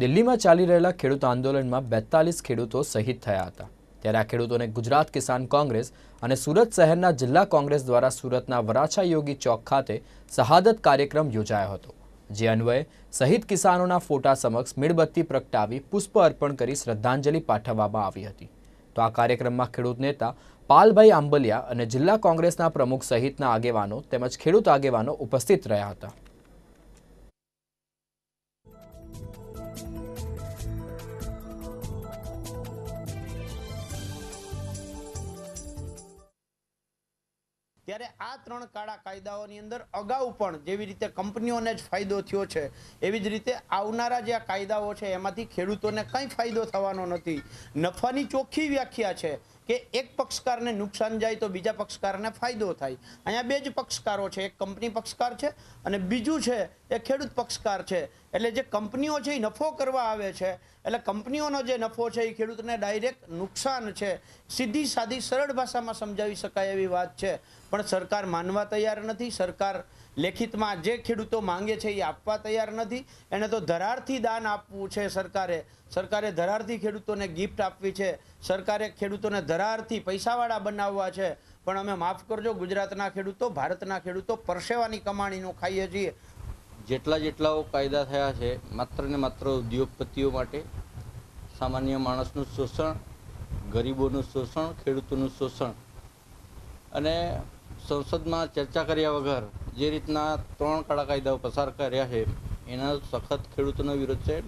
દિલ્હીમાં ચાલી રહેલા ખેડૂત આંદોલનમાં બેતાલીસ ખેડૂતો શહીદ થયા હતા. ત્યારે આ ખેડૂતોને ગુજરાત કિસાન કોંગ્રેસ અને સુરત શહેરના જિલ્લા કોંગ્રેસ દ્વારા સુરતના વરાછા યોગી ચોક ખાતે શહાદત કાર્યક્રમ યોજાયો હતો. જે અન્વયે શહીદ કિસાનોના ફોટા સમક્ષ મીણબત્તી પ્રગટાવી પુષ્પ અર્પણ કરી શ્રદ્ધાંજલિ પાઠવવામાં આવી હતી. તો આ કાર્યક્રમમાં ખેડૂત નેતા પાલભાઈ આંબલિયા અને જિલ્લા કોંગ્રેસના પ્રમુખ સહિતના આગેવાનો તેમજ ખેડૂત આગેવાનો ઉપસ્થિત રહ્યા હતા. ત્યારે આ ત્રણ કાળા કાયદાઓની અંદર અગાઉ પણ જેવી રીતે કંપનીઓને જ ફાયદો થયો છે, એવી જ રીતે આવનારા જે આ કાયદાઓ છે, એમાંથી ખેડૂતોને કંઈ ફાયદો થવાનો નથી. નફાની ચોખ્ખી વ્યાખ્યા છે. કે એક પક્ષકારને નુકસાન જાય તો બીજા પક્ષકારને ફાયદો થાય. અહીંયા બે જ પક્ષકારો છે, એક કંપની પક્ષકાર છે અને બીજું છે, એ ખેડૂત પક્ષકાર છે. એટલે જે કંપનીઓ છે એ નફો કરવા આવે છે, એટલે કંપનીઓનો જે નફો છે એ ખેડૂતને ડાયરેક્ટ નુકસાન છે. સીધી સાદી સરળ ભાષામાં સમજાવી શકાય એવી વાત છે. પણ સરકાર માનવા તૈયાર નથી, સરકાર લેખિતમાં જે ખેડૂતો માંગે છે એ આપવા તૈયાર નથી. એને તો ધરારથી દાન આપવું છે સરકારે. સરકારે ધરારથી ખેડૂતોને ગિફ્ટ આપવી છે. સરકારે ખેડૂતોને ધરારથી પૈસાવાળા બનાવવા છે. પણ અમે માફ કરજો, ગુજરાતના ખેડૂતો, ભારતના ખેડૂતો પરસેવાની કમાણીનું ખાઈએ છીએ. જેટલા જેટલાઓ કાયદા થયા છે, માત્ર ને માત્ર ઉદ્યોગપતિઓ માટે, સામાન્ય માણસનું શોષણ, ગરીબોનું શોષણ, ખેડૂતોનું શોષણ. અને સંસદમાં ચર્ચા કર્યા વગર જે રીતના ત્રણ કાળા કાયદાઓ પસાર કર્યા છે, એના સખત ખેડૂતોનો વિરોધ છે